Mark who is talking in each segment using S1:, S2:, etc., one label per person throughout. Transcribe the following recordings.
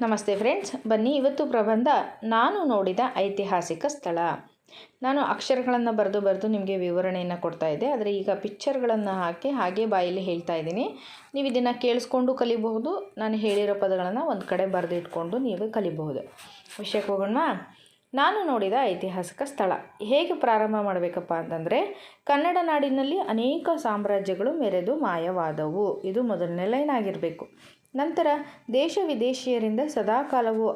S1: ನಮಸ್ತೆ ಫ್ರೆಂಡ್ಸ್, ಬನ್ನಿ ಇವತ್ತು ಪ್ರಬಂಧ ನಾನು ನೋಡಿದ ಐತಿಹಾಸಿಕ ಸ್ಥಳ. ನಾನು ಅಕ್ಷರಗಳನ್ನು ಬರೆದು ಬರೆದು ನಿಮಗೆ ವಿವರಣೆಯನ್ನು ಕೊಡ್ತಾ ಇದ್ದೆ. ಆದರೆ ಈಗ ಪಿಕ್ಚರ್ಗಳನ್ನು ಹಾಕಿ ಹಾಗೆ ಬಾಯಲ್ಲಿ ಹೇಳ್ತಾ ಇದ್ದೀನಿ. ನೀವು ಇದನ್ನು ಕೇಳಿಸ್ಕೊಂಡು ಕಲಿಬಹುದು. ನಾನು ಹೇಳಿರೋ ಪದಗಳನ್ನು ಒಂದು ಕಡೆ ಬರೆದಿಟ್ಕೊಂಡು ನೀವು ಕಲಿಬಹುದು. ವಿಷಯಕ್ಕೆ ಹೋಗೋಣ ನಾನು ನೋಡಿದ ಐತಿಹಾಸಿಕ ಸ್ಥಳ. ಹೇಗೆ ಪ್ರಾರಂಭ ಮಾಡಬೇಕಪ್ಪ ಅಂತಂದರೆ, ಕನ್ನಡ ನಾಡಿನಲ್ಲಿ ಅನೇಕ ಸಾಮ್ರಾಜ್ಯಗಳು ಮೆರೆದು ಮಾಯವಾದವು. ಇದು ಮೊದಲನೇ ಲೈನ್ ಆಗಿರಬೇಕು. ನಂತರ ದೇಶ ವಿದೇಶಿಯರಿಂದ ಸದಾಕಾಲವೂ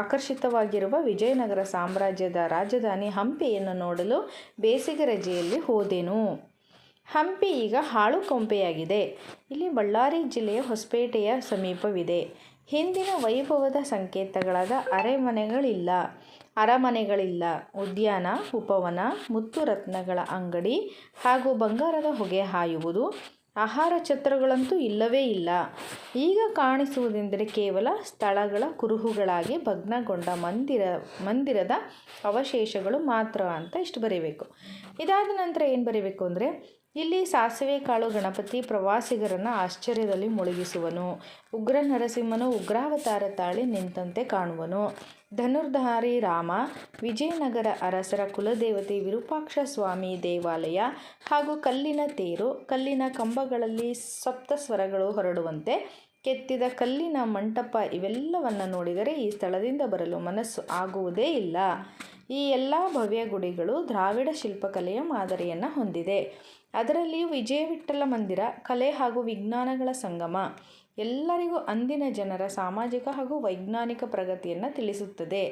S1: ಆಕರ್ಷಿತವಾಗಿರುವ ವಿಜಯನಗರ ಸಾಮ್ರಾಜ್ಯದ ರಾಜಧಾನಿ ಹಂಪಿಯನ್ನು ನೋಡಲು ಬೇಸಿಗೆ ರಜೆಯಲ್ಲಿ ಹೋದೆನು. ಹಂಪಿ ಈಗ ಹಾಳು ಕೊಂಪೆಯಾಗಿದೆ. ಇಲ್ಲಿ ಬಳ್ಳಾರಿ ಜಿಲ್ಲೆಯ ಹೊಸಪೇಟೆಯ ಸಮೀಪವಿದೆ. ಹಿಂದಿನ ವೈಭವದ ಸಂಕೇತಗಳಾದ ಅರೆಮನೆಗಳಿಲ್ಲ, ಅರಮನೆಗಳಿಲ್ಲ, ಉದ್ಯಾನ, ಉಪವನ, ಮುತ್ತು ರತ್ನಗಳ ಅಂಗಡಿ ಹಾಗೂ ಬಂಗಾರದ ಹೊಗೆ ಹಾಯುವುದು ಆಹಾರ ಛತ್ರಗಳಂತೂ ಇಲ್ಲವೇ ಇಲ್ಲ. ಈಗ ಕಾಣಿಸುವುದೆಂದರೆ ಕೇವಲ ಸ್ಥಳಗಳ ಕುರುಹುಗಳಾಗಿ ಭಗ್ನಗೊಂಡ ಮಂದಿರ, ಮಂದಿರದ ಅವಶೇಷಗಳು ಮಾತ್ರ ಅಂತ ಇಷ್ಟು ಬರೀಬೇಕು. ಇದಾದ ನಂತರ ಏನು ಬರೀಬೇಕು ಅಂದರೆ ಇಲ್ಲಿ ಸಾಸಿವೆ ಕಾಳು ಗಣಪತಿ ಪ್ರವಾಸಿಗರನ್ನು ಆಶ್ಚರ್ಯದಲ್ಲಿ ಮುಳುಗಿಸುವನು. ಉಗ್ರ ನರಸಿಂಹನು ಉಗ್ರಾವತಾರ ತಾಳಿ ನಿಂತಂತೆ ಕಾಣುವನು. ಧನುರ್ಧಾರಿ ರಾಮ, ವಿಜಯನಗರ ಅರಸರ ಕುಲದೇವತೆ ವಿರೂಪಾಕ್ಷ ಸ್ವಾಮಿ ದೇವಾಲಯ ಹಾಗೂ ಕಲ್ಲಿನ ತೇರು, ಕಲ್ಲಿನ ಕಂಬಗಳಲ್ಲಿ ಸಪ್ತ ಸ್ವರಗಳು ಹೊರಡುವಂತೆ ಕೆತ್ತಿದ ಕಲ್ಲಿನ ಮಂಟಪ ಇವೆಲ್ಲವನ್ನು ನೋಡಿದರೆ ಈ ಸ್ಥಳದಿಂದ ಬರಲು ಮನಸ್ಸು ಆಗುವುದೇ ಇಲ್ಲ. ಈ ಎಲ್ಲ ಭವ್ಯ ಗುಡಿಗಳು ದ್ರಾವಿಡ ಶಿಲ್ಪಕಲೆಯ ಮಾದರಿಯನ್ನು ಹೊಂದಿದೆ. ಅದರಲ್ಲಿಯೂ ವಿಜಯವಿಠಲ ಮಂದಿರ, ಕಲೆ ಹಾಗೂ ವಿಜ್ಞಾನಗಳ ಸಂಗಮ ಎಲ್ಲರಿಗೂ ಅಂದಿನ ಜನರ ಸಾಮಾಜಿಕ ಹಾಗೂ ವೈಜ್ಞಾನಿಕ ಪ್ರಗತಿಯನ್ನು ತಿಳಿಸುತ್ತದೆ.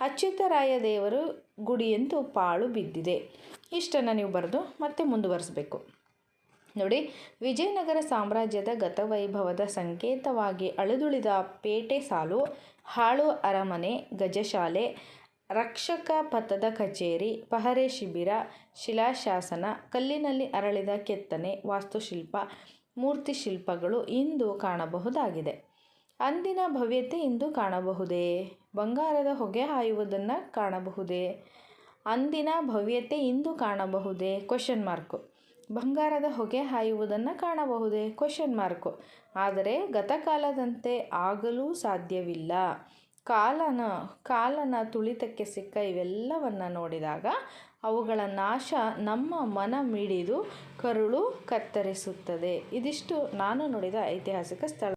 S1: ಅಚ್ಯುತರಾಯ ದೇವರು ಗುಡಿಯಂತೂ ಪಾಳು ಬಿದ್ದಿದೆ. ಇಷ್ಟನ್ನು ನೀವು ಬರೆದು ಮತ್ತೆ ಮುಂದುವರಿಸಬೇಕು. ನೋಡಿ, ವಿಜಯನಗರ ಸಾಮ್ರಾಜ್ಯದ ಗತವೈಭವದ ಸಂಕೇತವಾಗಿ ಅಳಿದುಳಿದ ಪೇಟೆ ಸಾಲು, ಹಾಳು ಅರಮನೆ, ಗಜಶಾಲೆ ರಕ್ಷಕ ಪಥದ ಕಚೇರಿ, ಪಹರೆ ಶಿಬಿರ, ಶಿಲಾಶಾಸನ, ಕಲ್ಲಿನಲ್ಲಿ ಅರಳಿದ ಕೆತ್ತನೆ, ವಾಸ್ತುಶಿಲ್ಪ, ಮೂರ್ತಿ ಶಿಲ್ಪಗಳು ಇಂದು ಕಾಣಬಹುದಾಗಿದೆ. ಅಂದಿನ ಭವ್ಯತೆ ಇಂದು ಕಾಣಬಹುದೇ? ಬಂಗಾರದ ಹೊಗೆ ಹಾಯುವುದನ್ನು ಕಾಣಬಹುದೇ? ಅಂದಿನ ಭವ್ಯತೆ ಇಂದು ಕಾಣಬಹುದೇ? ಕ್ವಶನ್ ಮಾರ್ಕು ಬಂಗಾರದ ಹೊಗೆ ಹಾಯುವುದನ್ನು ಕಾಣಬಹುದೇ? ಕ್ವಶನ್ ಮಾರ್ಕು ಆದರೆ ಗತಕಾಲದಂತೆ ಆಗಲೂ ಸಾಧ್ಯವಿಲ್ಲ. ಕಾಲನ ಕಾಲನ ತುಳಿತಕ್ಕೆ ಸಿಕ್ಕ ಇವೆಲ್ಲವನ್ನು ನೋಡಿದಾಗ ಅವುಗಳ ನಾಶ ನಮ್ಮ ಮನ ಮಿಡಿದು ಕರುಳು ಕತ್ತರಿಸುತ್ತದೆ. ಇದಿಷ್ಟು ನಾನು ನೋಡಿದ ಐತಿಹಾಸಿಕ ಸ್ಥಳ.